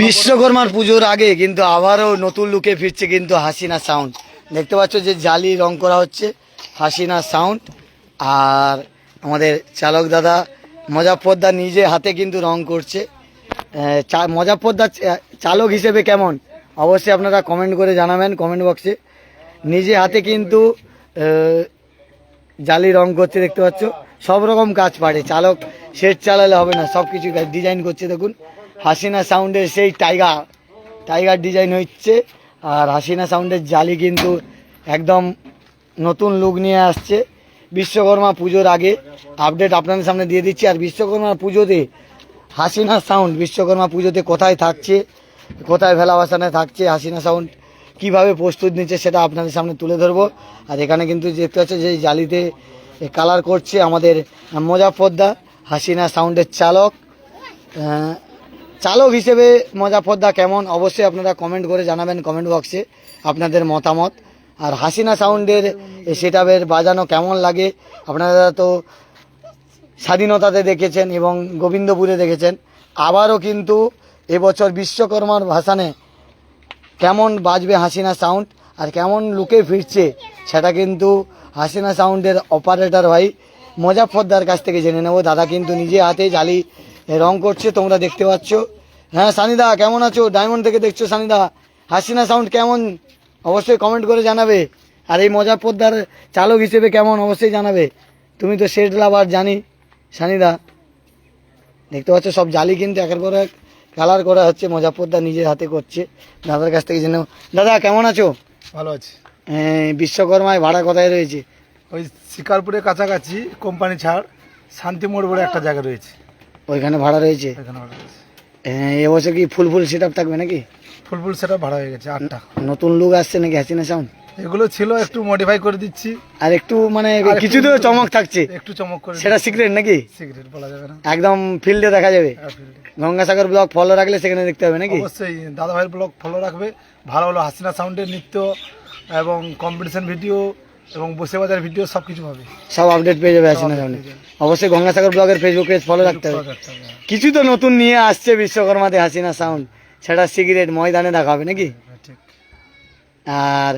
বিশ্বকর্মার পুজোর আগে কিন্তু আবারও নতুন লুকে ফিরছে কিন্তু হাসিনা সাউন্ড দেখতে পাচ্ছ যে জালি রং করা হচ্ছে হাসিনা সাউন্ড আর আমাদের চালক দাদা মজাফরদা নিজে হাতে কিন্তু রং করছে। মজাফরদা চালক হিসেবে কেমন? অবশ্যই আপনারা কমেন্ট করে জানাবেন কমেন্ট বক্সে নিজে হাতে কিন্তু জালি রং করছে দেখতে পাচ্ছ। সব রকম কাজ পারে। চালক, সেট চালালে হবে না সব কিছু ডিজাইন করছে দেখুন। হাসিনা সাউন্ডের সেই টাইগার টাইগার ডিজাইন হচ্ছে। আর হাসিনা সাউন্ডের জালি কিন্তু একদম নতুন লুক নিয়ে আসছে। বিশ্বকর্মা পুজোর আগে আপডেট আপনাদের সামনে দিয়ে দিচ্ছি। আর বিশ্বকর্মা পুজোতে হাসিনা সাউন্ড বিশ্বকর্মা পুজোতে কোথায় থাকছে, কোথায় ভেলা বাসানে থাকছে, হাসিনা সাউন্ড কীভাবে প্রস্তুত নিচ্ছে সেটা আপনাদের সামনে তুলে ধরবো। আর এখানে কিন্তু দেখতে পাচ্ছ যে জালিতে কালার করছে আমাদের মোজাফরদা হাসিনা সাউন্ডের চালক। চালক হিসেবে মজাফরদা কেমন? অবশ্যই আপনারা কমেন্ট করে জানাবেন কমেন্ট বক্সে আপনাদের মতামত। আর হাসিনা সাউন্ডের সেটাবের বাজানো কেমন লাগে? আপনারা তো স্বাধীনতাতে দেখেছেন এবং গোবিন্দপুরে দেখেছেন। আবারও কিন্তু এবছর বিশ্বকর্মার ভাসানে কেমন বাজবে হাসিনা সাউন্ড আর কেমন লুকে ফিরছে সেটা কিন্তু হাসিনা সাউন্ডের অপারেটর ভাই মোজাফরদার কাছ থেকে জেনে নেব। দাদা কিন্তু নিজে হাতে জালি রং করছে তোমরা দেখতে পাচ্ছ। হ্যাঁ সানিদা কেমন আছো? ডায়মন্ড থেকে দেখছ সানিদা? হাসিনা সাউন্ড কেমন? অবশ্যই কমেন্ট করে জানাবে। আর এই মোজাফরদার চালক হিসেবে কেমন? অবশ্যই জানাবে। তুমি তো শেড লাভার জানি। সানিদা দেখতে পাচ্ছ সব জালি কিন্তু একের পর এক কালার করা হচ্ছে মজাফরদা নিজের হাতে করছে। দাদার কাছ থেকে জেনে দাদা কেমন আছো? ভালো আছে। হ্যাঁ, বিশ্বকর্মায় ভাড়া কোথায় রয়েছে? ওই শিকারপুরের কাছাকাছি কোম্পানি ছাড় শান্তি মোড় বলে একটা জায়গা রয়েছে। ওইখানে ভাড়া রয়েছে? এখানে ভাড়া রয়েছে। হ্যাঁ, এবছর কি ফুল ফুল সেট থাকবে নাকি? ফুল ফুল সেটা ভাড়া হয়ে গেছে আটটা। নতুন লুক আসছে নাকি হাসিনা সাউন্ড এগুলো ছিল একটু মডিফাই করে দিচ্ছি। আর একটু মানে কিছু তো চমক থাকছে। একটু চমক করে সেটা সিক্রেট নাকি? সিক্রেট বলা যাবে না। একদম ফিল্ডে দেখা যাবে। এ। গঙ্গাসাগর ব্লক ফলো রাখলে সেখানে দেখতে হবে নাকি? অবশ্যই দাদা ভাইয়ের ব্লগ ফলো রাখবে। ভালো ভালো হাসিনা সাউন্ডের নৃত্য এবং কম্পিটিশন ভিডিও এবং বসে বাজার ভিডিও সব কিছু পাবে। সব আপডেট পেয়ে যাবে হাসিনা সাউন্ডে অবশ্যই গঙ্গাসাগর ব্লগের ফেসবুক পেজ ফলো রাখতে হবে। হ্যাঁ। কিছু তো নতুন নিয়ে আসছে বিশ্বকর্মাতে হাসিনা সাউন্ড সেটা সিগারেট ময়দানে দেখা হবে নাকি? হ্যাঁ, আর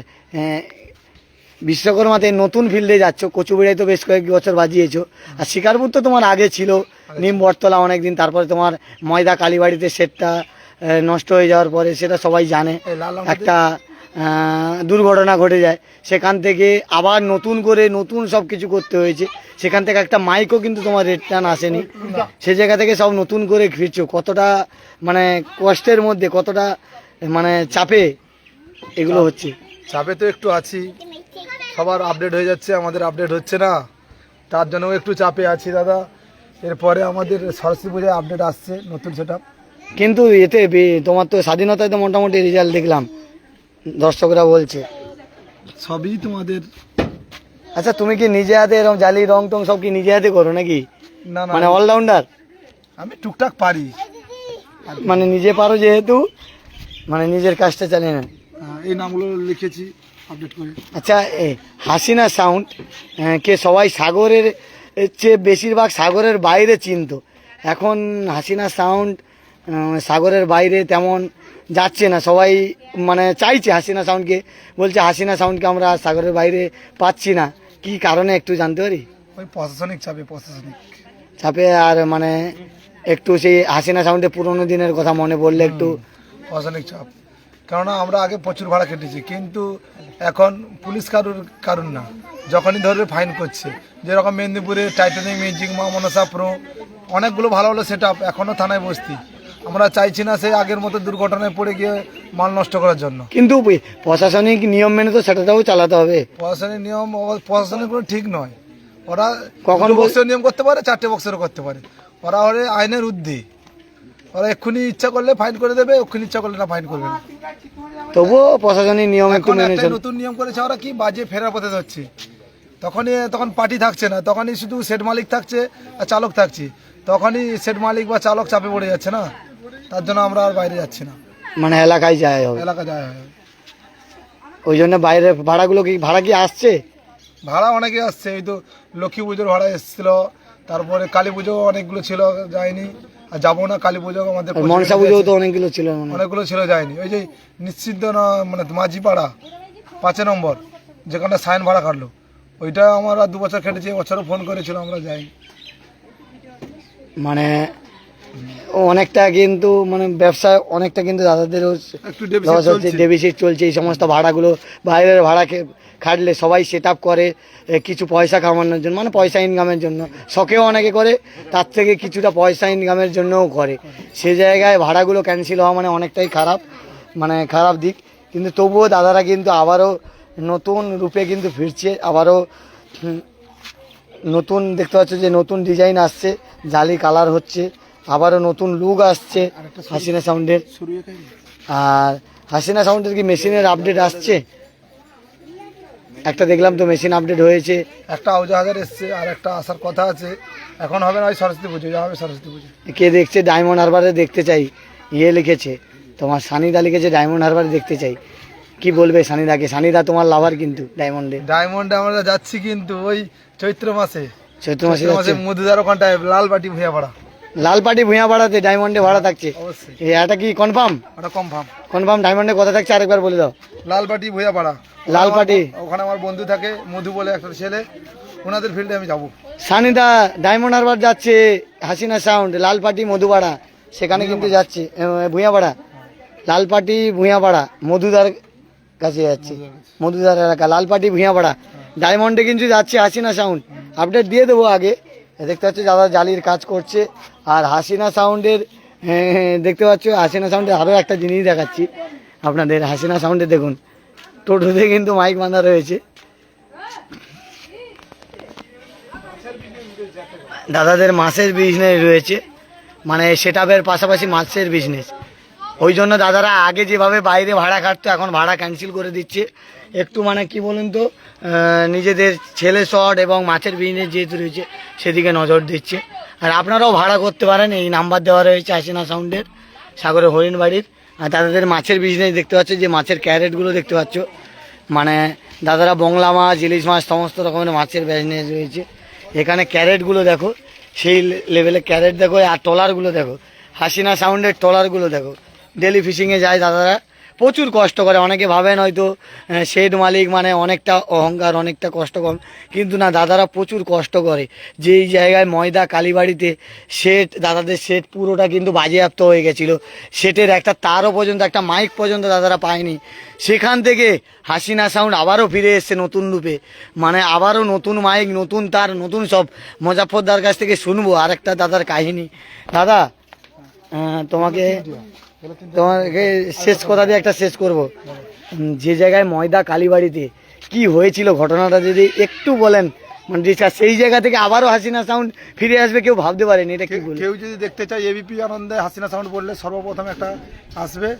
বিশ্বকর্মাতে নতুন ফিল্ডে যাচ্ছ কচুবিড়ায় তো বেশ কয়েক বছর বাজিয়েছো। আর শিকারপুর তো তোমার আগে ছিল নিম বটতলা অনেকদিন তারপরে তোমার ময়দা কালীবাড়িতে সেটটা নষ্ট হয়ে যাওয়ার পরে সেটা সবাই জানে। একটা দুর্ঘটনা ঘটে যায়। সেখান থেকে আবার নতুন করে নতুন সব কিছু করতে হয়েছে। সেখান থেকে একটা মাইকও কিন্তু তোমার রিটার্ন আসেনি। সে জায়গা থেকে সব নতুন করে ফিরছো কতটা মানে কষ্টের মধ্যে কতটা মানে চাপে এগুলো হচ্ছে? চাপে তো একটু আছি। সবার আপডেট হয়ে যাচ্ছে আমাদের আপডেট হচ্ছে না। তার জন্য একটু চাপে আছি দাদা। এরপরে আমাদের সরস্বতী পূজায় আপডেট আসছে নতুন সেটা কিন্তু এতে তোমার তো স্বাধীনতায় তো মোটামুটি রেজাল্ট দেখলাম। দর্শকরা বলছে। সবই তোমাদের আচ্ছা তুমি কি নিজে হাতে এরকম জালি রং টং সব কি নিজে হাতে করো নাকি? না না মানে অলরাউন্ডার আমি টুকটাক পারি। মানে নিজে পারো যেহেতু মানে নিজের কাজটা চালিয়ে নেন। এই নামগুলো লিখেছি আপডেট করে। আচ্ছা হাসিনা সাউন্ড কে সবাই সাগরের চেয়ে বেশিরভাগ সাগরের বাইরে চিনত। এখন হাসিনা সাউন্ড সাগরের বাইরে তেমন যাচ্ছে না। সবাই মানে চাইছে হাসিনা সাউন্ডকে বলছে হাসিনা সাউন্ডকে আমরা সাগরের বাইরে পাচ্ছি না। কি কারণে একটু জানতে পারি? ওই প্রশাসনিক চাপে প্রশাসনিক। চাপে আর মানে একটু সেই হাসিনা সাউন্ডে পুরোনো দিনের কথা মনে পড়লে একটু প্রশাসনিক চাপ। কেননা আমরা আগে প্রচুর ভাড়া কেটেছি কিন্তু এখন পুলিশ কারুর কারণ না। যখনই ধরবে ফাইন করছে। যেরকম মেদিনীপুরে টাইটানিক মিউজিক মা মনসা প্রো অনেকগুলো ভালো ভালো সেট আপ এখনও থানায় বসতি। আমরা চাইছি না সেই আগের মতো দুর্ঘটনায় পড়ে গিয়ে মাল নষ্ট করার জন্য। কিন্তু প্রশাসনিক নিয়ম মেনে তো সেটাটাও চালাতে হবে। প্রশাসনিক নিয়ম প্রশাসনিক কোনো ঠিক নয়। ওরা কখন বক্সের নিয়ম করতে পারে চারটে বক্সেরও করতে পারে। ওরা হলে আইনের উদ্ধি ওরা এক্ষুনি ইচ্ছা করলে ফাইন করে দেবে এক্ষুনি ইচ্ছা করলে না ফাইন করবে না। তবুও প্রশাসনিক নিয়ম একটু এখন মেনে নতুন নিয়ম করেছে ওরা কি বাজে ফেরার পথে যাচ্ছে তখনই তখন পার্টি থাকছে না তখনই শুধু সেট মালিক থাকছে আর চালক থাকছে। তখনই সেট মালিক বা চালক চাপে পড়ে যাচ্ছে না। তার জন্য আমরা আর বাইরে যাচ্ছি না। মানে এলাকায় যায় হবে। এলাকা যায় হয় ওই জন্য বাইরে ভাড়াগুলো কি ভাড়া কি আসছে? ভাড়া অনেকে আসছে। এই তো লক্ষ্মী পুজোর ভাড়া এসেছিল। তারপরে কালী পুজো অনেকগুলো ছিল যায়নি। আর যাব না কালী পুজো আমাদের মনসা পুজো তো অনেকগুলো ছিল মনে। হয়। অনেকগুলো ছিল যায়নি। ওই যে নিশ্চিন্ত না মানে মাঝিপাড়া পাঁচে নম্বর যেখানে সাইন ভাড়া কাটলো। ওইটা আমরা দু বছর খেটেছি বছরও ফোন করেছিল আমরা যাই মানে অনেকটা কিন্তু মানে ব্যবসায় অনেকটা কিন্তু দাদাদেরও লস হচ্ছে চলছে। চলছে এই সমস্ত ভাড়াগুলো বাইরের ভাড়া খাটলে সবাই সেট আপ করে কিছু পয়সা কামানোর জন্য মানে পয়সা ইনকামের জন্য। শখেও অনেকে করে তার থেকে কিছুটা পয়সা ইনকামের জন্যও করে। সে জায়গায় ভাড়াগুলো ক্যান্সেল হওয়া মানে অনেকটাই খারাপ মানে খারাপ দিক। কিন্তু তবুও দাদারা কিন্তু আবারও নতুন রূপে কিন্তু ফিরছে আবারও নতুন দেখতে পাচ্ছ যে নতুন ডিজাইন আসছে জালি কালার হচ্ছে। আবারও নতুন লুক আসছে হাসিনা সাউন্ডের আর হাসিনা সাউন্ডের কি মেশিনের আপডেট আসছে? একটা দেখলাম তো মেশিন আপডেট হয়েছে। একটা আউজাহাজার এসছে আর একটা আসার কথা আছে। এখন হবে না ওই সরস্বতী পুজো যা হবে সরস্বতী পুজো। কে দেখছে? ডায়মন্ড হারবারে দেখতে চাই। ইয়ে লিখেছে তোমার সানিদা লিখেছে ডায়মন্ড হারবারে দেখতে চাই। কি বলবে সানিদাকে? সানিদা তোমার লাভার কিন্তু ডায়মন্ডে ডায়মন্ডে আমরা যাচ্ছি কিন্তু ওই চৈত্র মাসে। চৈত্র মাসে মাসে মধুদার ওখানটায় লাল বাটি ভুঁয়া ভাড়া লাল পাটি ভুঁয়া ভাড়াতে ডায়মন্ডে ভাড়া থাকছে। এটা কি কনফার্ম কনফার্ম কনফার্ম ডায়মন্ডে কথা থাকছে আরেকবার বলে দাও। লাল বাটি ভুঁয়া ভাড়া লাল পাটি ওখানে আমার বন্ধু থাকে মধু বলে একটা ছেলে। ওনাদের ফিল্ডে আমি যাব। সানিদা ডায়মন্ড হারবার যাচ্ছে হাসিনা সাউন্ড লালপাটি মধুপাড়া সেখানে কিন্তু যাচ্ছে এ, ভুঁইয়াপাড়া লালপাটি ভুঁইয়াপাড়া মধুদার কাছে যাচ্ছে। মধুদার এলাকা লালপাটি ভুঁইয়াপাড়া ডায়মন্ডে কিন্তু যাচ্ছে হাসিনা সাউন্ড আপডেট দিয়ে দেবো আগে। দেখতে পাচ্ছ দাদা জালির কাজ করছে। আর হাসিনা সাউন্ডের দেখতে পাচ্ছ, হাসিনা সাউন্ডের আরও একটা জিনিস দেখাচ্ছি। আপনাদের হাসিনা সাউন্ডে দেখুন, টোটোতে কিন্তু মাইক বাঁধা রয়েছে। দাদাদের মাছের বিজনেস রয়েছে। মানে সেটাপের পাশাপাশি মাছের বিজনেস ওই জন্য দাদারা আগে যেভাবে বাইরে ভাড়া খাটতো এখন ভাড়া ক্যান্সেল করে দিচ্ছে। একটু মানে কি বলুন তো নিজেদের ছেলে শট এবং মাছের বিজনেস যেহেতু রয়েছে, সেদিকে নজর দিচ্ছে। আর আপনারাও ভাড়া করতে পারেন, এই নাম্বার দেওয়া রয়েছে আশিনা সাউন্ডের সাগরের হরিণ বাড়ির। আর দাদাদের মাছের বিজনেস দেখতে পাচ্ছ, যে মাছের ক্যারেটগুলো দেখতে পাচ্ছ। মানে দাদারা বংলা মাছ, ইলিশ মাছ, সমস্ত রকমের মাছের বিজনেস রয়েছে। এখানে ক্যারেটগুলো দেখো, সেই লেভেলে ক্যারেট দেখো, আর ট্রলারগুলো দেখো। হাসিনা সাউন্ডের ট্রলারগুলো দেখো। ডেলি ফিশিংয়ে যায় দাদারা। প্রচুর কষ্ট করে। অনেকে ভাবেন হয়তো শেড মালিক মানে অনেকটা অহংকার, অনেকটা কষ্ট কম। কিন্তু না, দাদারা প্রচুর কষ্ট করে। যেই জায়গায় ময়দা কালীবাড়িতে সেট দাদাদের সেট পুরোটা কিন্তু বাজেয়াপ্ত হয়ে গেছিল। সেটের একটা, তারও পর্যন্ত, একটা মাইক পর্যন্ত দাদারা পায়নি। সেখান থেকে হাসিনা সাউন্ড আবারও ফিরে এসছে নতুন রূপে। মানে আবারও নতুন মাইক, নতুন তার, নতুন সব। মজাফরদার কাছ থেকে শুনব আর একটা দাদার কাহিনী। দাদা তোমাকে তোমাকে শেষ কথা দিয়ে একটা শেষ করব। যে জায়গায় ময়দা কালীবাড়িতে কি হয়েছিল ঘটনাটা যদি একটু বলেন মানে সেই জায়গা থেকে আবারও হাসিনা সাউন্ড ফিরে আসবে কেউ ভাবতে পারেনি এটা কি কেউ যদি দেখতে চায় এবিপি আনন্দে হাসিনা সাউন্ড বললে সর্বপ্রথম একটা আসবে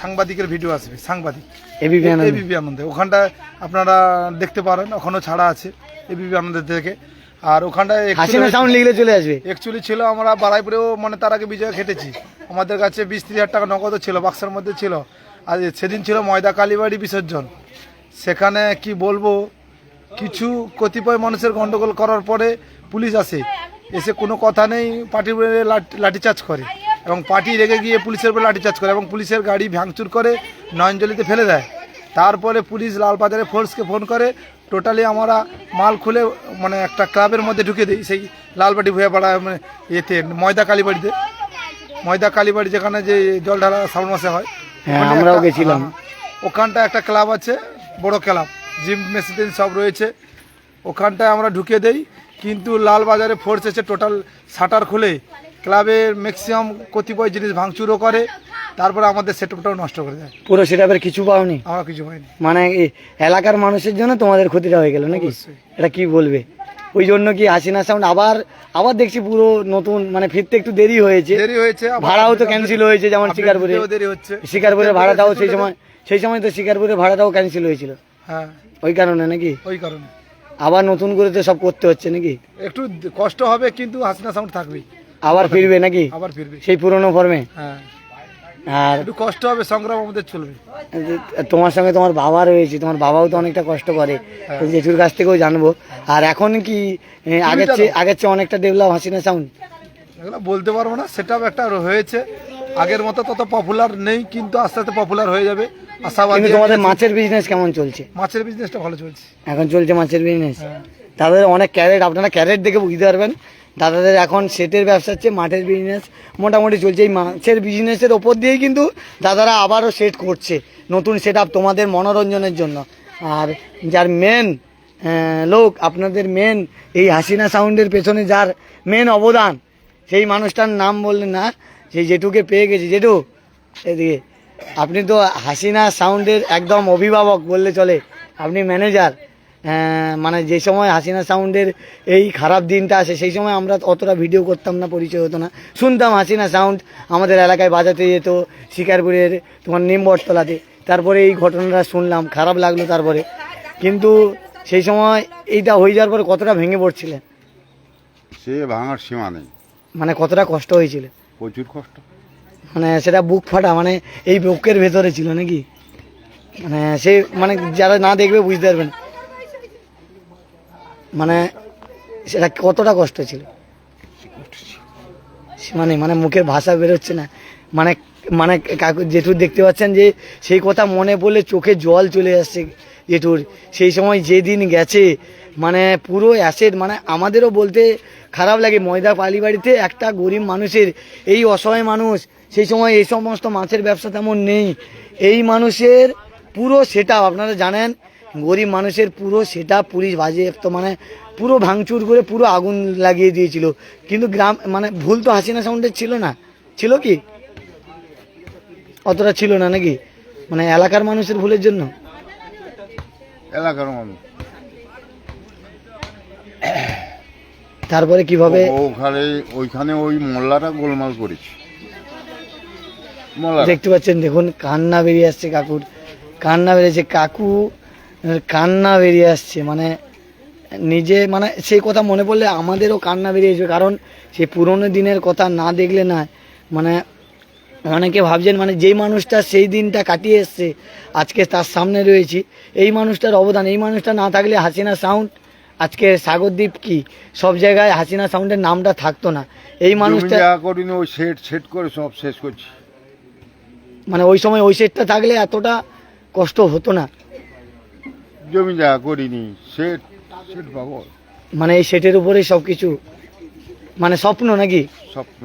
সাংবাদিকের ভিডিও আসবে সাংবাদিক। এবিপি আনন্দ? এবিপি আনন্দে। ওখানটায় আপনারা দেখতে পারেন ওখানেও ছাড়া আছে এবিপি আনন্দের থেকে। আর ওখানটায় হাসিনা সাউন্ড লিখলে চলে আসবে। অ্যাকচুয়ালি ছিল আমরা বারাইপুরেও মানে তার আগে বিজয় খেটেছি। আমাদের কাছে বিশ ত্রিশ হাজার টাকা নগদও ছিল বাক্সের মধ্যে ছিল। আর সেদিন ছিল ময়দা কালীবাড়ি বিসর্জন। সেখানে কি বলব কিছু কতিপয় মানুষের গন্ডগোল করার পরে পুলিশ আসে। এসে কোনো কথা নেই পার্টির উপরে লাঠি- লাঠিচার্জ করে। এবং পার্টি রেগে গিয়ে পুলিশের উপরে লাঠিচার্জ করে এবং পুলিশের গাড়ি ভাঙচুর করে নয়নজলিতে ফেলে দেয়। তারপরে পুলিশ লালবাজারে ফোর্সকে ফোন করে টোটালি আমরা মাল খুলে মানে একটা ক্লাবের মধ্যে ঢুকে দিই সেই লালবাটি ভুয়াপাড়া মানে এতে ময়দা কালীবাড়িতে ময়দা কালীবাড়ি যেখানে যে জল ঢালা শ্রাবণ মাসে হয় হ্যাঁ, আমরাও একটা- গেছিলাম। হ্যাঁ, ওখানটা একটা ক্লাব আছে বড় ক্লাব জিম মেশিন সব রয়েছে ওখানটায় আমরা ঢুকে দেই কিন্তু লালবাজারে ফোর্স এসে টোটাল শাটার খুলে ক্লাবের ম্যাক্সিমাম কতিপয় জিনিস ভাঙচুরও করে তারপরে আমাদের সেটআপটাও নষ্ট করে দেয়। পুরো সেটাপের কিছু পাওনি? আমরা কিছু হয়নি। মানে এই এলাকার মানুষের জন্য তোমাদের ক্ষতিটা হয়ে গেল নাকি? এটা কি বলবে? ওই জন্য কি হাসিনা সাউন্ড আবার আবার দেখছি পুরো নতুন মানে ফিরতে একটু দেরি হয়েছে। দেরি হয়েছে ভাড়াও তো ক্যান্সেল হয়েছে যেমন শিকারপুরে। দেরি হচ্ছে। শিকারপুরের ভাড়াটাও সেই সময় সেই সময় তো শিকারপুরের ভাড়াটাও ক্যান্সেল হয়েছিল। হ্যাঁ। ওই কারণে নাকি? ওই কারণে। আবার নতুন করে তো সব করতে হচ্ছে নাকি? একটু কষ্ট হবে কিন্তু হাসিনা সাউন্ড থাকবে আবার ফিরবে নাকি? আবার ফিরবে। সেই পুরনো ফর্মে হ্যাঁ। আর একটু কষ্ট হবে সংগ্রাম আমাদের চলবে। তোমার সঙ্গে তোমার বাবা রয়েছে তোমার বাবাও তো অনেকটা কষ্ট করে। তো জেঠুর কাছ থেকেও জানব। আর এখন কি আগের চেয়ে আগের চেয়ে অনেকটা ডেভেলপ হাসিনা সাউন্ড এগুলো বলতে পারব না সেটাও একটা হয়েছে। আগের মতো তত পপুলার নেই কিন্তু আস্তে আস্তে পপুলার হয়ে যাবে। আশাবাদী তোমাদের মাছের বিজনেস কেমন চলছে? মাছের বিজনেসটা ভালো চলছে। এখন চলছে মাছের বিজনেস হ্যাঁ। তাদের অনেক ক্যারেট আপনারা ক্যারেট দেখে বুঝতে পারবেন। দাদাদের এখন সেটের ব্যবসা হচ্ছে মাঠের বিজনেস মোটামুটি চলছে। এই মাছের বিজনেসের ওপর দিয়েই কিন্তু দাদারা আবারও সেট করছে নতুন সেট তোমাদের মনোরঞ্জনের জন্য। আর যার মেন লোক আপনাদের মেন এই হাসিনা সাউন্ডের পেছনে যার মেন অবদান, সেই মানুষটার নাম বললেন না সেই জেঠুকে পেয়ে গেছি। জেঠু এদিকে, আপনি তো হাসিনা সাউন্ডের একদম অভিভাবক বললে চলে, আপনি ম্যানেজার মানে যে সময় হাসিনা সাউন্ডের এই খারাপ দিনটা আসে সেই সময় আমরা অতটা ভিডিও করতাম না পরিচয় হতো না। শুনতাম হাসিনা সাউন্ড আমাদের এলাকায় বাজাতে যেত শিকারপুরের তোমার নিমবটতলাতে। তারপরে এই ঘটনাটা শুনলাম খারাপ লাগল তারপরে। কিন্তু সেই সময় এইটা হয়ে যাওয়ার পরে কতটা ভেঙে পড়ছিলেন সে ভাঙার সীমা নেই। মানে কতটা কষ্ট হয়েছিল? প্রচুর কষ্ট। মানে সেটা বুক ফাটা মানে এই বুকের ভেতরে ছিল নাকি? মানে সে মানে যারা না দেখবে বুঝতে পারবেন মানে সেটা কতটা কষ্ট ছিল? মানে মানে মুখের ভাষা বেরোচ্ছে না। মানে মানে কাকু, জেঠুর দেখতে পাচ্ছেন যে সেই কথা মনে পড়লে চোখে জল চলে আসছে জেঠুর। সেই সময় যেদিন গেছে মানে পুরো অ্যাসেট মানে আমাদেরও বলতে খারাপ লাগে ময়দা পালিবাড়িতে একটা গরিব মানুষের, এই অসহায় মানুষ, সেই সময় এই সমস্ত মাছের ব্যবসা তেমন নেই। এই মানুষের পুরো সেটা আপনারা জানেন গরিব মানুষের পুরো সেটা পুলিশ বাজেয়াপ্ত মানে পুরো ভাঙচুর করে পুরো আগুন লাগিয়ে দিয়েছিল। কিন্তু গ্রাম মানে ভুল তো হাসিনা সাউন্ডের ছিল না। ছিল কি? অতটা ছিল না নাকি? মানে এলাকার মানুষের ভুলের জন্য? এলাকার মানুষ। তারপরে কীভাবে? ওখানে ওইখানে ওই মোল্লাটা গোলমাল করেছে। দেখতে পাচ্ছেন দেখুন কান্না বেরিয়ে আসছে কাকুর। কান্না বেরিয়েছে কাকু কান্না বেরিয়ে আসছে মানে নিজে মানে সেই কথা মনে পড়লে আমাদেরও কান্না বেরিয়ে আসবে কারণ সেই পুরোনো দিনের কথা না দেখলে না মানে অনেকে ভাবছেন মানে যেই মানুষটা সেই দিনটা কাটিয়ে এসছে আজকে তার সামনে রয়েছি এই মানুষটার অবদান এই মানুষটা না থাকলে হাসিনা সাউন্ড আজকে সাগরদ্বীপ কি সব জায়গায় হাসিনা সাউন্ডের নামটা থাকতো না এই মানুষটা করিনি ওই সেট সেট করে সব শেষ করছি। মানে ওই সময় ওই সেটটা থাকলে এতটা কষ্ট হতো না জমি জায়গা করিনি সেট সেট পাবো। মানে এই সেটের উপরেই সব কিছু মানে স্বপ্ন নাকি? স্বপ্ন।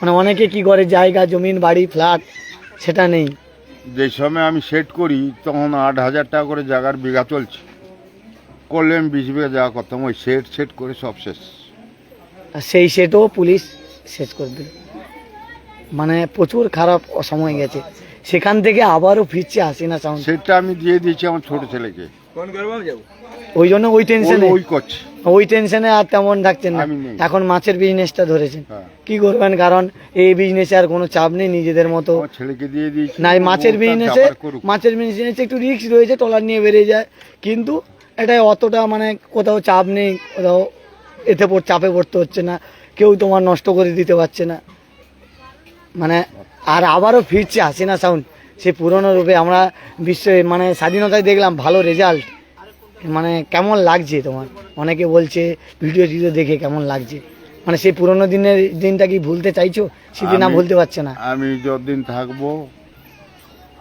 মানে অনেকে কি করে জায়গা জমিন বাড়ি ফ্ল্যাট সেটা নেই? যে সময় আমি সেট করি তখন আট হাজার টাকা করে জায়গার বিঘা চলছে। করলে আমি বিশ বিঘা জায়গা করতাম ওই সেট সেট করে সব শেষ। আর সেই সেটও পুলিশ শেষ করে দিল। মানে প্রচুর খারাপ সময় গেছে। সেখান থেকে আবারও ফিরছে হাসিনা সাউন্ড। সেটটা আমি দিয়ে দিয়েছি আমার ছোট ছেলেকে। ওই জন্য ওই ওই টেনশনে ওই করছে। ওই টেনশনে আর তেমন থাকছেন না। এখন মাছের বিজনেসটা ধরেছেন। হ্যাঁ। কি করবেন? কারণ এই বিজনেসে আর কোনো চাপ নেই নিজেদের মতো। ছেলেকে দিয়ে দিয়েছি না মাছের বিজনেসে মাছের বিজনেসে একটু রিস্ক রয়েছে টলার নিয়ে বেরিয়ে যায়। কিন্তু এটা অতটা মানে কোথাও চাপ নেই কোথাও এতে চাপে পড়তে হচ্ছে না। কেউ তোমার নষ্ট করে দিতে পারছে না। মানে আর আবারও ফিরছে হাসিনা সাউন্ড সে পুরনো রূপে আমরা বিশ্বে মানে স্বাধীনতায় দেখলাম ভালো রেজাল্ট মানে কেমন লাগছে তোমার? অনেকে বলছে ভিডিও টিডিও দেখে কেমন লাগছে। মানে সেই পুরনো দিনের দিনটা কি ভুলতে চাইছো? স্মৃতি না ভুলতে পারছে না। আমি যতদিন থাকব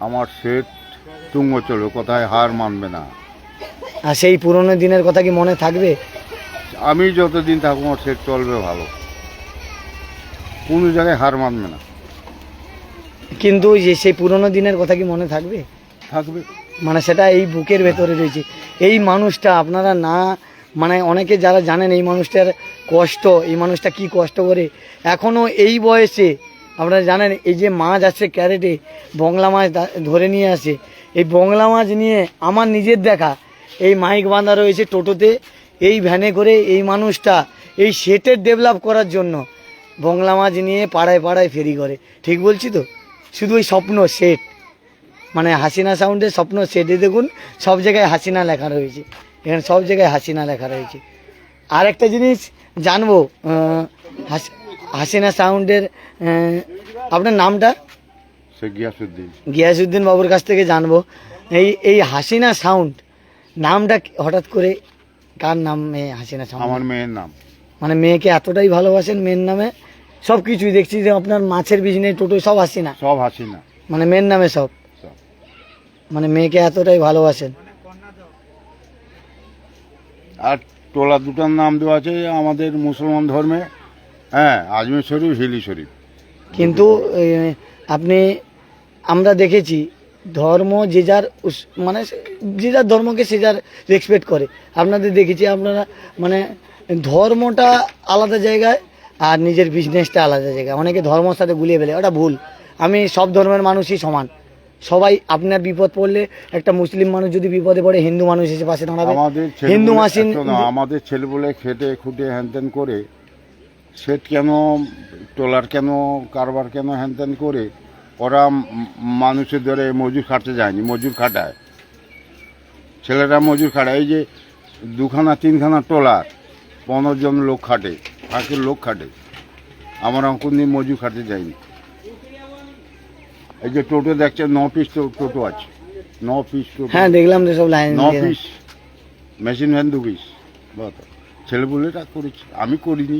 আমার সেট তুঙ্গ চলবে কোথায় হার মানবে না। আর সেই পুরনো দিনের কথা কি মনে থাকবে? আমি যতদিন থাকব আমার সেট চলবে ভালো। কোনো জায়গায় হার মানবে না। কিন্তু যে সেই পুরনো দিনের কথা কি মনে থাকবে? থাকবে। মানে সেটা এই বুকের ভেতরে রয়েছে। এই মানুষটা আপনারা না মানে অনেকে যারা জানেন এই মানুষটার কষ্ট এই মানুষটা কি কষ্ট করে এখনও এই বয়সে আপনারা জানেন এই যে মাছ আছে ক্যারেটে বংলা মাছ ধরে নিয়ে আসে। এই বংলা মাছ নিয়ে আমার নিজের দেখা এই মাইক বাঁধা রয়েছে টোটোতে এই ভ্যানে করে এই মানুষটা এই সেটের ডেভেলপ করার জন্য বংলা মাছ নিয়ে পাড়ায় পাড়ায় ফেরি করে। ঠিক বলছি তো? শুধু ওই স্বপ্ন সেট মানে হাসিনা সাউন্ডের স্বপ্ন সেটে দেখুন সব জায়গায় হাসিনা লেখা রয়েছে। এখানে সব জায়গায় হাসিনা লেখা রয়েছে। আর একটা জিনিস জানব হাসিনা সাউন্ডের আপনার নামটা? গিয়াসুদ্দিন। গিয়াসুদ্দিন বাবুর কাছ থেকে জানব। এই এই হাসিনা সাউন্ড নামটা হঠাৎ করে কার নাম এ হাসিনা সাউন্ড আমার মেয়ের নাম। মানে মেয়েকে এতটাই ভালোবাসেন মেয়ের নামে? সব কিছুই দেখছি যে আপনার মাছের বিজনেস টোটো সব আসি হাসিনা। সব হাসিনা। মানে মেয়ের নামে সব। সব। মানে মেয়েকে এতটাই ভালোবাসেন। আর টোলা দুটার নাম দেওয়া আছে আমাদের মুসলমান ধর্মে। হ্যাঁ আজমের শরীফ হিলি শরীফ। কিন্তু এ, আপনি আমরা দেখেছি ধর্ম যে যার উস- মানে যে যার ধর্মকে সে যার রেসপেক্ট করে। আপনাদের দেখেছি আপনারা মানে ধর্মটা আলাদা জায়গায় আর নিজের বিজনেসটা আলাদা জায়গায় অনেকে ধর্মের সাথে গুলিয়ে ফেলে ওটা ভুল। আমি সব ধর্মের মানুষই সমান। সবাই আপনার বিপদ পড়লে একটা মুসলিম মানুষ যদি বিপদে পড়ে হিন্দু মানুষ এসে পাশে দাঁড়াবে। আমাদের হিন্দু মাসিন আমাদের ছেলেপুলে খেটে খুঁটে হ্যানত্যান করে সেট কেন টোলার কেন কারবার কেন হ্যানত্যান করে ওরা মানুষের ধরে মজুর খাটতে যায়নি মজুর খাটায়। ছেলেরা মজুর খাটায় এই যে দুখানা তিনখানা টোলার পনেরো জন লোক খাটে। ফাঁকের লোক খাটে। আমরা কোনদিন মজুর খাটতে যাইনি এই যে টোটো দেখছে ন পিস টোটো আছে। ন পিস টোটো। হ্যাঁ দেখলাম তো সব লাইন ন পিস মেশিন ভ্যান দু পিস বুঝতো ছেলেপুলেরা করেছে। আমি করিনি।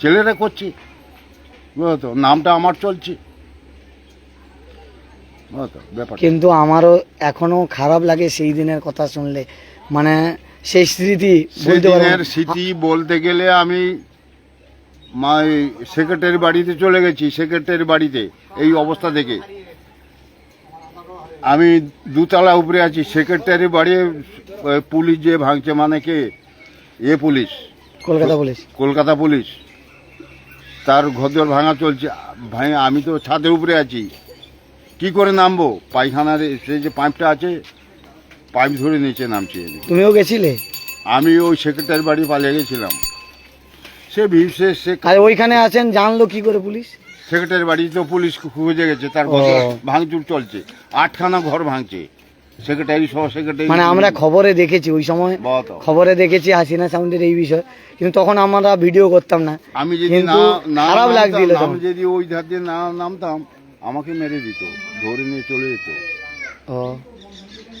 ছেলেরা করছে। বুঝতো নামটা আমার চলছে। কিন্তু আমারও এখনও খারাপ লাগে সেই দিনের কথা শুনলে। মানে সেই স্মৃতি পারব স্মৃতি বলতে গেলে আমি মাই সেক্রেটারি বাড়িতে চলে গেছি সেক্রেটারি বাড়িতে এই অবস্থা দেখে। আমি দুতলা উপরে আছি সেক্রেটারি বাড়ি পুলিশ যে ভাঙছে মানে কে? এ police. Kolkata police. Kolkata police. তার ঘরদোর ভাঙা চলছে ভাই আমি তো ছাদের উপরে আছি। কি করে নামবো? পায়খানার সেই যে পাইপটা আছে পাইপ ধরে নিচে নামছি তুমিও গেছিলে? আমি ওই সেক্রেটারি বাড়ি পালিয়ে গেছিলাম। সে বিশেষ সে আর ওইখানে আছেন জানলো কি করে পুলিশ? সেক্রেটারি বাড়ি তো পুলিশ খুঁজে গেছে তার ভাঙচুর চলছে আটখানা ঘর ভাঙছে সেক্রেটারি সহ সেক্রেটারি। মানে আমরা খবরে দেখেছি ওই সময় খবরে দেখেছি হাসিনা সাউন্ডের এই বিষয় কিন্তু তখন আমরা ভিডিও করতাম না। আমি যদি না খারাপ লাগছিল আমি যদি ওই ধার দিয়ে না নামতাম আমাকে মেরে দিত ধরে নিয়ে চলে যেত। ও।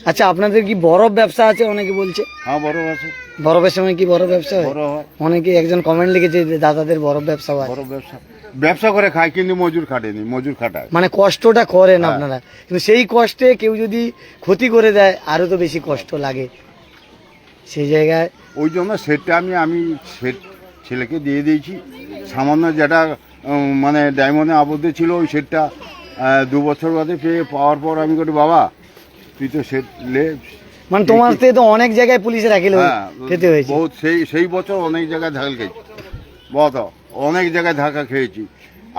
আচ্ছা আপনাদের কি বরফ ব্যবসা আছে অনেকে বলছে? হ্যাঁ বরফ আছে। বরফের সময় কি বরফ ব্যবসা হয়? বড় হয়। অনেকে একজন কমেন্ট লিখেছে যে দাদাদের বরফ ব্যবসা হয়। বড় ব্যবসা। ব্যবসা করে খায় কিন্তু মজুর খাটেনি মজুর খাটায়। মানে কষ্টটা করেন হ্যাঁ। আপনারা। কিন্তু সেই কষ্টে কেউ যদি ক্ষতি করে দেয় আরও তো বেশি কষ্ট লাগে। সেই জায়গায় ওই জন্য সেটটা আমি আমি সেট ছেলেকে দিয়ে দিয়েছি। সামান্য যেটা মানে ডায়মন্ডে আবদ্ধ ছিল ওই সেটটা দু বছর বাদে পেয়ে পাওয়ার পর আমি করি বাবা তুই তো সেট লে মানে তোমার থেকে তো অনেক জায়গায় পুলিশে আকিল হ্যাঁ খেতে হয়েছে। বহুত সেই সেই বছর অনেক জায়গায় ধাক্কা খেয়েছি। বহুত অনেক জায়গায় ধাক্কা খেয়েছি।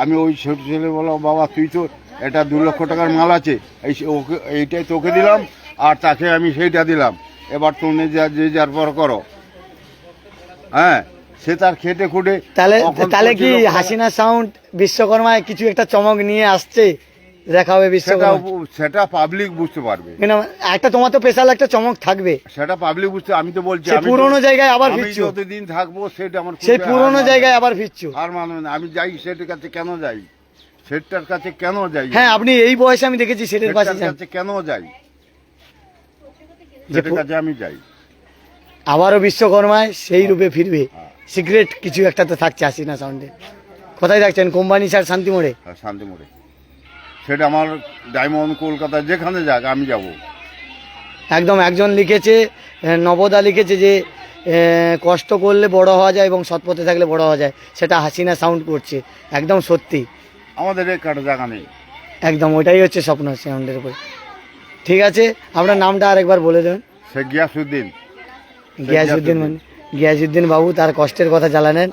আমি ওই ছোট ছেলে বললাম বাবা তুই তো এটা দু লক্ষ টাকার মাল আছে। এই ওকে এইটাই তোকে দিলাম আর তাকে আমি সেইটা দিলাম। এবার তুমি যা যে যার পর করো। হ্যাঁ সে তার খেটে খুঁটে তাহলে তাহলে কি হাসিনা সাউন্ড বিশ্বকর্মায় কিছু একটা চমক নিয়ে আসছে? দেখা হবে সেটা বিশ্বকর্মা সেটা পাবলিক বুঝতে পারবে। মানে একটা তোমার তো স্পেশাল একটা চমক থাকবে। সেটা পাবলিক বুঝতে আমি তো বলছি আমি তো- পুরোনো জায়গায় আবার আমি ফিরছো। যতদিন থাকব সেটা আমার সেই খুবই পুরোনো জায়গায় আবার ফিরছো। হার মানবে না আমি যাই সেটার কাছে কেন যাই? সেটার কাছে কেন যাই? হ্যাঁ আপনি এই বয়সে আমি দেখেছি সেটের পাশে সেটার যান কাছে কেন যাই? যে সেটার পু- কাছে আমি যাই। আবারও বিশ্বকর্মায় সেই রূপে ফিরবে। সিক্রেট কিছু একটা তো থাকছে হাসিনা সাউন্ডে কোথায় থাকছেন? কোম্পানি স্যার শান্তি মোড়ে আর শান্তি মোড়ে সেটা আমার ডায়মন্ড কলকাতা যেখানে যাক আমি যাব। একদম একজন লিখেছে নবদা লিখেছে যে কষ্ট করলে বড় হওয়া যায় এবং সৎপথে থাকলে বড় হওয়া যায়। সেটা হাসিনা সাউন্ড করছে একদম সত্যি। আমাদের এই কাটা জায়গা নেই। একদম ওইটাই হচ্ছে স্বপ্ন সাউন্ডের উপরে। ঠিক আছে আপনার নামটা আরেকবার বলে দেবেন। সে গিয়াসুদ্দিন গিয়াসুদ্দিন মানে গিয়াসুদ্দিন বাবু তার কষ্টের কথা জানালেন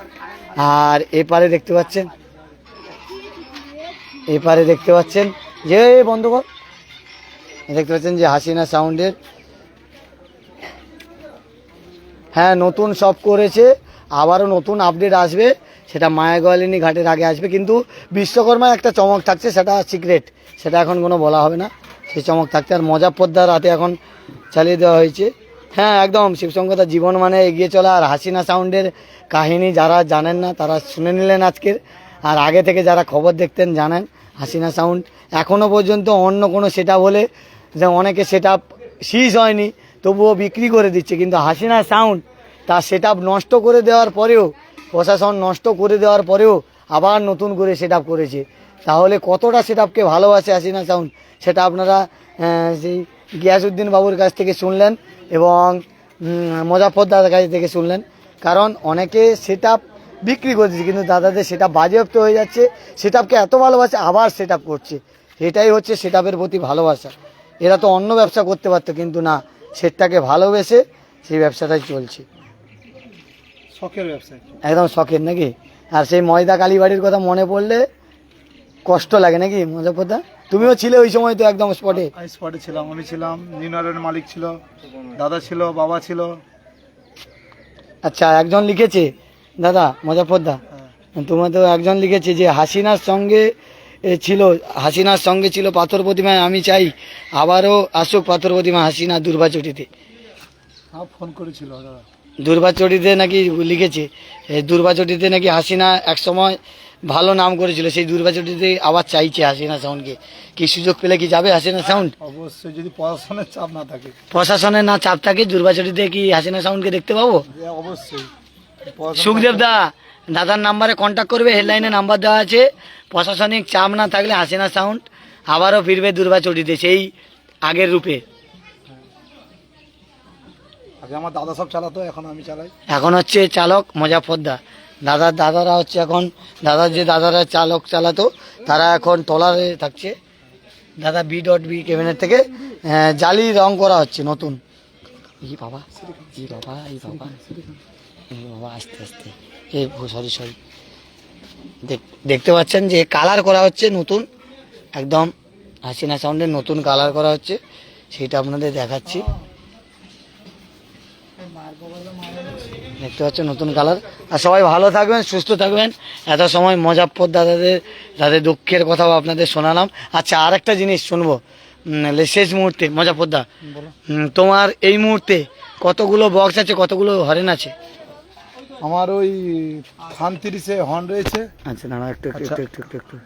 আর এপারে দেখতে পাচ্ছেন এপারে দেখতে পাচ্ছেন যে বন্ধ কর দেখতে পাচ্ছেন যে হাসিনা সাউন্ডের। হ্যাঁ নতুন সব করেছে, আবারও নতুন আপডেট আসবে, সেটা মায়াগয়ালিনী ঘাটের আগে আসবে, কিন্তু বিশ্বকর্মায় একটা চমক থাকছে, সেটা সিক্রেট সেটা এখন কোনো বলা হবে না। সেই চমক থাকছে, আর মজা পদ্মার রাতে এখন চালিয়ে দেওয়া হয়েছে। হ্যাঁ একদম শিবশঙ্কতার জীবন মানে এগিয়ে চলা, আর হাসিনা সাউন্ডের কাহিনী যারা জানেন না, তারা শুনে নিলেন আজকের আর আগে থেকে যারা খবর দেখতেন জানেন, হাসিনা সাউন্ড এখনও পর্যন্ত অন্য কোনো সেটা বলে যে অনেকে সেটা সিজ হয়নি, তবুও বিক্রি করে দিচ্ছে। কিন্তু হাসিনা সাউন্ড তার সেট নষ্ট করে দেওয়ার পরেও, প্রশাসন নষ্ট করে দেওয়ার পরেও আবার নতুন করে সেট করেছে। তাহলে কতটা সেট আপকে ভালোবাসে হাসিনা সাউন্ড সেটা আপনারা সেই গিয়াসউদ্দিন বাবুর কাছ থেকে শুনলেন এবং মজাফর দাদার কাছ থেকে শুনলেন। কারণ অনেকে সেট বিক্রি করে দিচ্ছে কিন্তু দাদাদের সেটা বাজেয়াপ্ত হয়ে যাচ্ছে। সেট এত ভালোবাসে আবার সেট করছে। এটাই হচ্ছে সেট প্রতি ভালোবাসা। এরা তো অন্য ব্যবসা করতে পারতো কিন্তু না সেটটাকে ভালোবেসে সেই ব্যবসাটাই চলছে। শখের ব্যবসায় একদম শখের নাকি? আর সেই ময়দা কালীবাড়ির কথা মনে পড়লে কষ্ট লাগে নাকি মজাপদা তুমিও ছিলে ওই সময় তো একদম স্পটে স্পটে ছিলাম আমি ছিলাম নিনারের মালিক ছিল দাদা ছিল বাবা ছিল। আচ্ছা একজন লিখেছে দাদা মজাফরদা হ্যাঁ। তোমার তো একজন লিখেছে যে হাসিনার সঙ্গে এ, ছিল হাসিনার সঙ্গে ছিল পাথর প্রতিমায় আমি চাই আবারও আসুক পাথর প্রতিমা হাসিনা দুর্বাচটিতে হ্যাঁ ফোন করেছিল দাদা। দুর্বাচটিতে নাকি লিখেছে দুর্বাচটিতে নাকি হাসিনা এক সময় ভালো নাম করেছিল সেই দুর্বাচটিতে আবার চাইছে হাসিনা সাউন্ডকে কি সুযোগ পেলে কি যাবে হাসিনা সাউন্ড অবশ্যই যদি পড়াশোনার চাপ না থাকে। প্রশাসনের না চাপ থাকে দুর্বাচটিতে কি হাসিনা সাউন্ডকে দেখতে পাবো? অবশ্যই। সুখদেব দা দাদার নাম্বারে কন্ট্যাক্ট করবে হেডলাইনে নাম্বার দেওয়া আছে। প্রশাসনিক চাপ না থাকলে হাসিনা সাউন্ড আবারও ফিরবে দুর্বা দুর্বাচটিতে সেই আগের রূপে। আগে আমার দাদা সব চালাতো এখন আমি চালাই। এখন হচ্ছে চালক মজাফরদা দাদার দাদারা হচ্ছে এখন দাদার যে দাদারা চালক চালাতো তারা এখন টলারে থাকছে। দাদা বি ডট বি কেবিনের থেকে জালি রং করা হচ্ছে নতুন। ই বাবা ই বাবা ই বাবা। বাবা আস্তে আস্তে। এ সরি সরি দেখতে পাচ্ছেন যে কালার করা হচ্ছে নতুন একদম হাসিনা সাউন্ডের নতুন কালার করা হচ্ছে সেটা আপনাদের দেখাচ্ছি। দেখতে পাচ্ছেন নতুন কালার আর সবাই ভালো থাকবেন সুস্থ থাকবেন। এত সময় মজাপ্পর দাদাদের তাদের দুঃখের কথাও আপনাদের শোনালাম। আচ্ছা আর একটা জিনিস শুনব। শেষ মুহূর্তে মজাপ্পদা তোমার এই মুহূর্তে কতগুলো বক্স আছে কতগুলো হরেন আছে? আমার ওই খান তিরিশে হর্ন রয়েছে। আচ্ছা দাঁড়া একটু একটু আচ্ছা। একটু একটু একটু।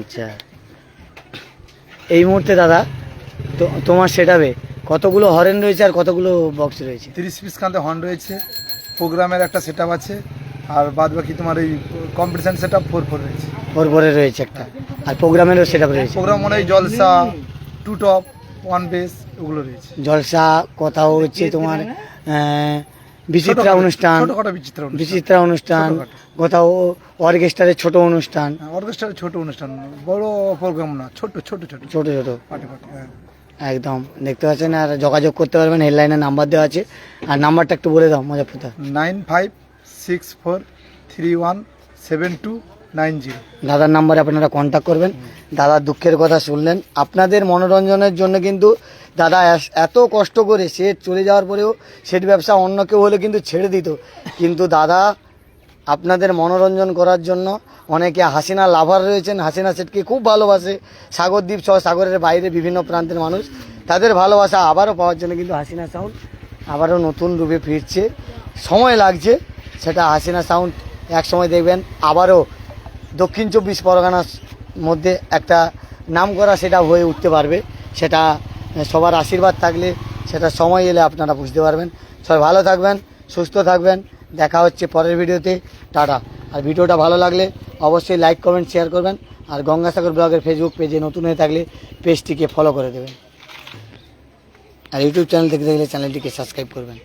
আচ্ছা। এই মুহূর্তে দাদা তো তোমার সেটাবে কতগুলো হরেন রয়েছে আর কতগুলো বক্স রয়েছে? তিরিশ পিস কান্তে হর্ন রয়েছে। প্রোগ্রামের একটা সেট আছে আর বাদ বাকি তোমার এই competition set up four four রয়েছে। ফোর পরে রয়েছে একটা। আর প্রোগ্রামেরও সেটা রয়েছে। প্রোগ্রাম মনে হয় Jalsha to top one base ওগুলো রয়েছে। জলসা কোথাও হচ্ছে তোমার বিচিত্রা অনুষ্ঠান। ছোটখাটো বিচিত্রা অনুষ্ঠান। বিচিত্রা অনুষ্ঠান কোথাও অর্কেস্ট্রারের ছোট অনুষ্ঠান। অর্কেস্ট্রার ছোট অনুষ্ঠান বড় প্রোগ্রাম না ছোট ছোট ছোট। ছোট ছোট। হ্যাঁ। একদম দেখতে পাচ্ছেন আর যোগাযোগ করতে পারবেন হেডলাইনে নাম্বার দেওয়া আছে। আর নাম্বারটা একটু বলে দাও মজাফুদা nine five six four three one seven two nine দাদার নাম্বারে আপনারা কন্ট্যাক্ট করবেন। দাদার দুঃখের কথা শুনলেন। আপনাদের মনোরঞ্জনের জন্য কিন্তু দাদা এত কষ্ট করে সে চলে যাওয়ার পরেও সেট ব্যবসা অন্য কেউ হলে কিন্তু ছেড়ে দিত। কিন্তু দাদা, আপনাদের মনোরঞ্জন করার জন্য অনেকে হাসিনা লাভার রয়েছেন। হাসিনা সেটকে খুব ভালোবাসে। সাগরদ্বীপ সহ সাগরের বাইরে বিভিন্ন প্রান্তের মানুষ। তাদের ভালোবাসা আবারও পাওয়ার জন্য কিন্তু হাসিনা সাউন্ড আবারও নতুন রূপে ফিরছে। সময় লাগছে, সেটা হাসিনা সাউন্ড এক সময় দেখবেন, আবারও দক্ষিণ চব্বিশ পরগনার মধ্যে একটা নাম করা সেটা হয়ে উঠতে পারবে। সেটা সবার আশীর্বাদ থাকলে সেটা সময় এলে আপনারা বুঝতে পারবেন। সবাই ভালো থাকবেন, সুস্থ থাকবেন। দেখা হচ্ছে পরের ভিডিওতে। টাটা। আর ভিডিওটা ভালো লাগলে অবশ্যই লাইক, কমেন্ট, শেয়ার করবেন। আর গঙ্গাসাগর ব্লগের ফেসবুক পেজে নতুন হয়ে থাকলে পেজটিকে ফলো করে দেবেন। আর ইউটিউব চ্যানেল থেকে দেখলে চ্যানেলটিকে সাবস্ক্রাইব করবেন।